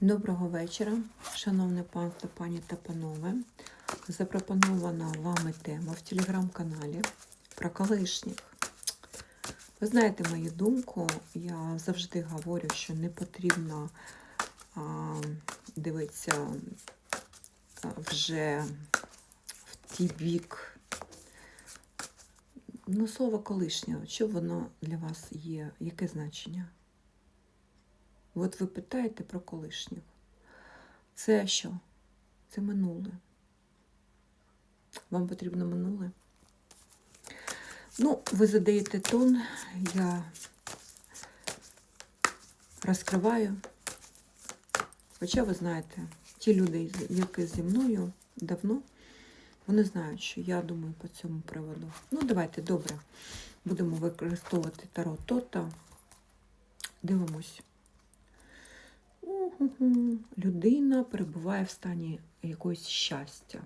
Доброго вечора, шановне панство, пані та панове. Запропонована вами тема в телеграм-каналі про колишніх. Ви знаєте мою думку, я завжди говорю, що не потрібно а, дивитися вже в ті бік. Ну, слово колишнього, що воно для вас є, яке значення? От ви питаєте про колишніх. Це що? Це минуле. Вам потрібно минуле? Ну, ви задаєте тон, я розкриваю. Хоча ви знаєте, ті люди, які зі мною давно, вони знають, що я думаю по цьому приводу. Ну, давайте, добре, будемо використовувати таро Тота. Дивимось. Людина перебуває в стані якогось щастя.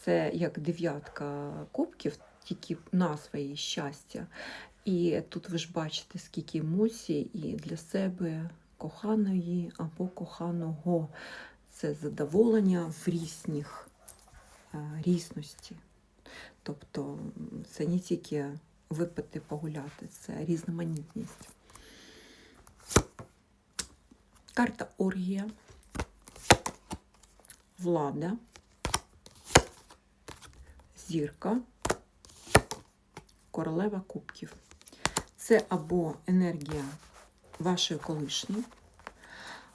Це як дев'ятка кубків, тільки назва її щастя. І тут ви ж бачите, скільки емоцій і для себе коханої або коханого. Це задоволення в різних е, різності. Тобто це не тільки випити, погуляти, це різноманітність. Карта Оргія, влада, зірка, королева кубків. Це або енергія вашої колишньої,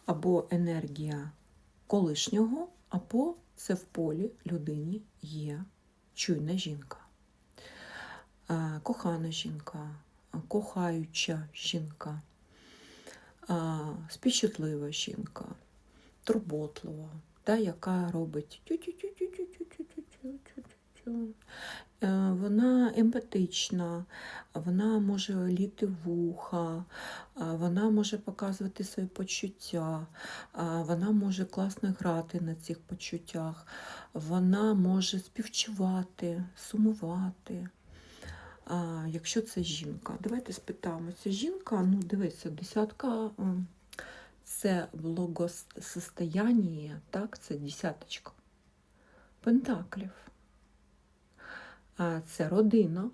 або енергія колишнього, або це в полі людині є чуйна жінка, Е, кохана жінка, кохаюча жінка співчутлива жінка, турботлива, та, яка робить е, вона емпатична, вона може літи вуха, вона може показувати свої почуття, вона може класно грати на цих почуттях, вона може співчувати, сумувати. Якщо це жінка. Давайте спитаємо. Це жінка, ну дивіться, десятка це благосостояння, так, це десяточка. Пентаклів. Це родина,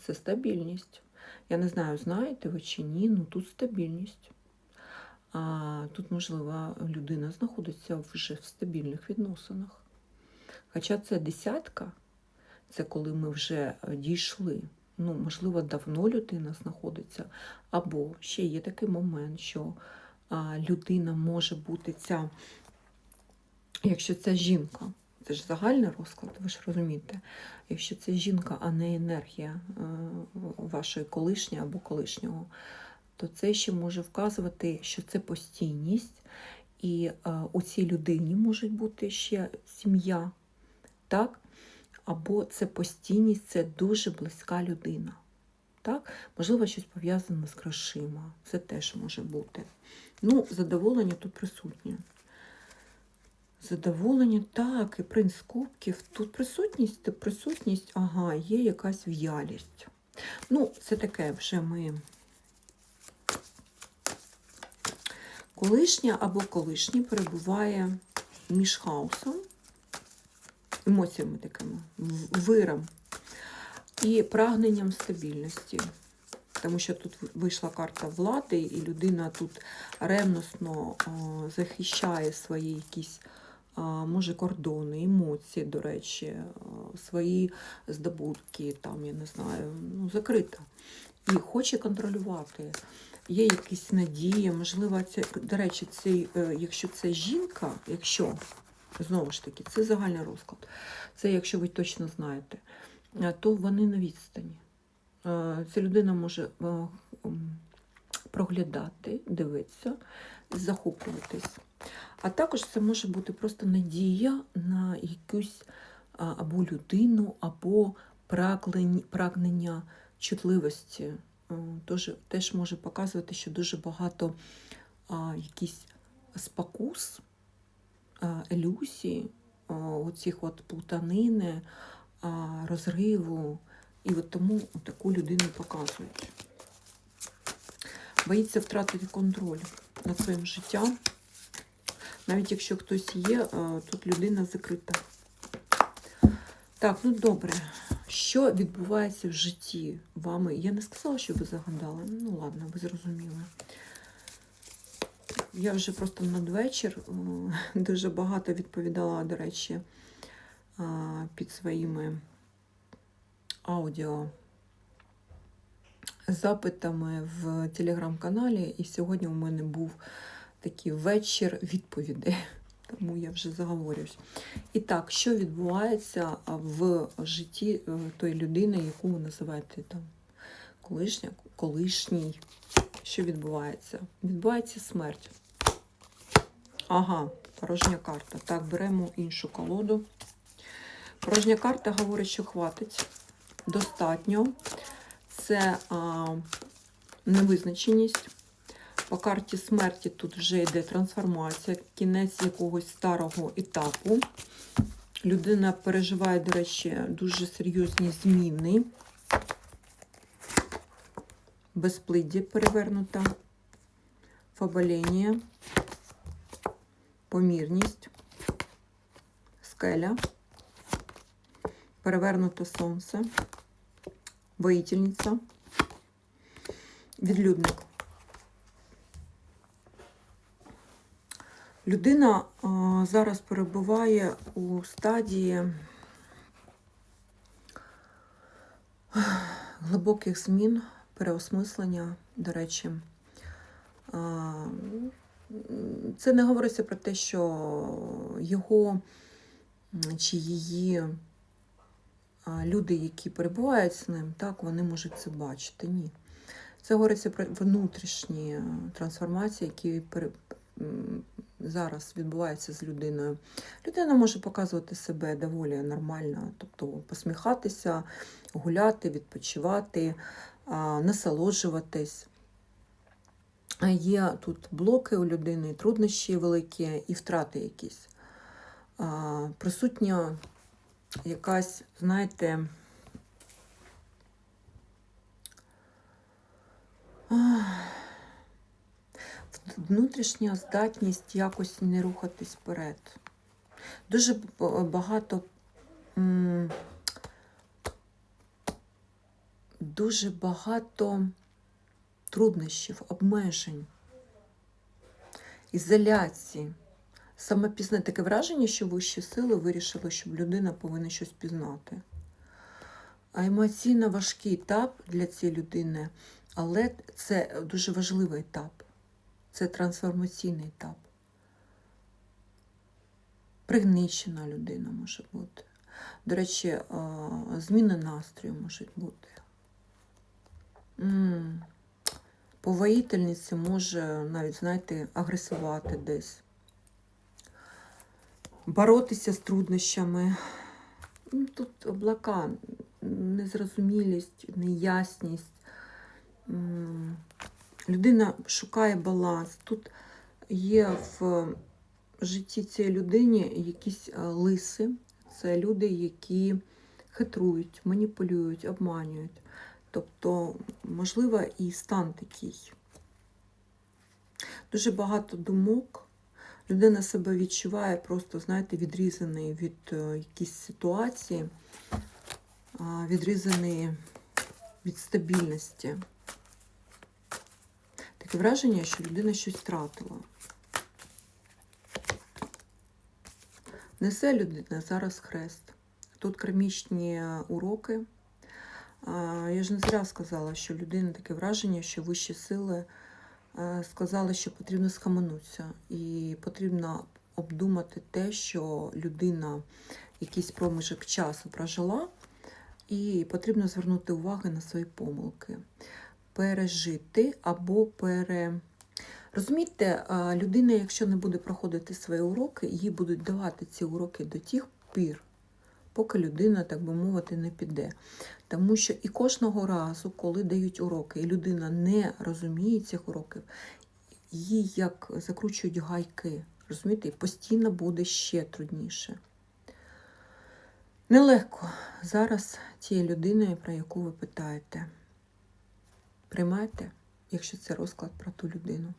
це стабільність. Я не знаю, знаєте ви чи ні, ну тут стабільність. А тут, можливо, людина знаходиться вже в стабільних відносинах. Хоча це десятка, це коли ми вже дійшли ну, можливо, давно людина знаходиться, або ще є такий момент, що а, людина може бути ця, якщо це жінка, це ж загальний розклад, ви ж розумієте, якщо це жінка, а не енергія а, вашої колишньої або колишнього, то це ще може вказувати, що це постійність, і а, у цій людині може бути ще сім'я. так? Або це постійність, це дуже близька людина. Так? Можливо, щось пов'язане з грошима. Це теж може бути. Ну, задоволення тут присутнє. Задоволення, так, і принц кубків. Тут присутність, присутність, ага, є якась в'ялість. Ну, це таке вже ми. Колишня або колишній перебуває між хаосом емоціями такими, виром і прагненням стабільності. Тому що тут вийшла карта влади, і людина тут ревносно захищає свої якісь, може, кордони, емоції, до речі, свої здобутки, там, я не знаю, ну, закрита. І хоче контролювати. Є якісь надії, можливо, це, до речі, цей, е, якщо це жінка, якщо Знову ж таки, це загальний розклад. Це, якщо ви точно знаєте, то вони на відстані. Ця людина може проглядати, дивитися, захоплюватись. А також це може бути просто надія на якусь або людину, або прагнення чутливості. Тож, теж може показувати, що дуже багато якісь спокус ілюзії, оцих от плутанини, розриву. І от тому таку людину показують. Боїться втратити контроль над своїм життям. Навіть якщо хтось є, е, тут людина закрита. Так, ну добре. Що відбувається в житті вами? Я не сказала, що ви загадали. Ну ладно, ви зрозуміли. Я вже просто надвечір е, дуже багато відповідала, до речі, е, під своїми аудіо запитами в телеграм-каналі, і сьогодні у мене був такий вечір відповідей. Тому я вже заговорюсь. І так, що відбувається в житті е, тої людини, яку ви називаєте там колишня, колишній? Що відбувається? Відбувається смерть. Ага, порожня карта. Так, беремо іншу колоду. Порожня карта говорить, що хватить. Достатньо. Це а, невизначеність. По карті смерті тут вже йде трансформація, кінець якогось старого етапу. Людина переживає, до речі, дуже серйозні зміни. Безплиддя перевернута, фабоління, помірність, скеля, перевернуте сонце, воїтельниця, відлюдник. Людина зараз перебуває у стадії глибоких змін, переосмислення, до речі. Це не говориться про те, що його чи її люди, які перебувають з ним, так, вони можуть це бачити. Ні. Це говориться про внутрішні е, трансформації, які зараз відбувається з людиною. Людина може показувати себе доволі нормально, тобто посміхатися, гуляти, відпочивати, насолоджуватись. Є тут блоки у людини, труднощі великі і втрати якісь. Присутня якась, знаєте, внутрішня здатність якось не рухатись вперед. Дуже багато дуже багато труднощів, обмежень, ізоляції. Саме пізне таке враження, що вищі сили вирішили, щоб людина повинна щось пізнати. А емоційно важкий етап для цієї людини, але це дуже важливий етап. Це трансформаційний етап. Пригнічена людина може бути. До речі, зміни настрою можуть бути. М, По воїтельниці може навіть, знаєте, агресувати десь. Боротися з труднощами. Ну, Тут облака, незрозумілість, неясність. Людина шукає баланс. Тут є в житті цієї людини якісь е, лиси. Це люди, які хитрують, маніпулюють, обманюють. Тобто, можливо, і стан такий. Дуже багато думок. Людина себе відчуває просто, знаєте, відрізаний від е, якоїсь ситуації, відрізаний від стабільності. Таке враження, що людина щось втратила. Несе людина зараз хрест. Тут кармічні уроки. Я ж не зря сказала, що людина таке враження, що вищі сили е, сказали, що потрібно схаменутися. І потрібно обдумати те, що людина якийсь проміжок часу прожила, і потрібно звернути увагу на свої помилки пережити або пере. Розумієте, людина, якщо не буде проходити свої уроки, їй будуть давати ці уроки до тих пір, поки людина, так би мовити, не піде. Тому що і кожного разу, коли дають уроки, і людина не розуміє цих уроків, їй як закручують гайки. Розумієте, і постійно буде ще трудніше. Нелегко зараз тієї людини, про яку ви питаєте. Приймайте, якщо це розклад про ту людину.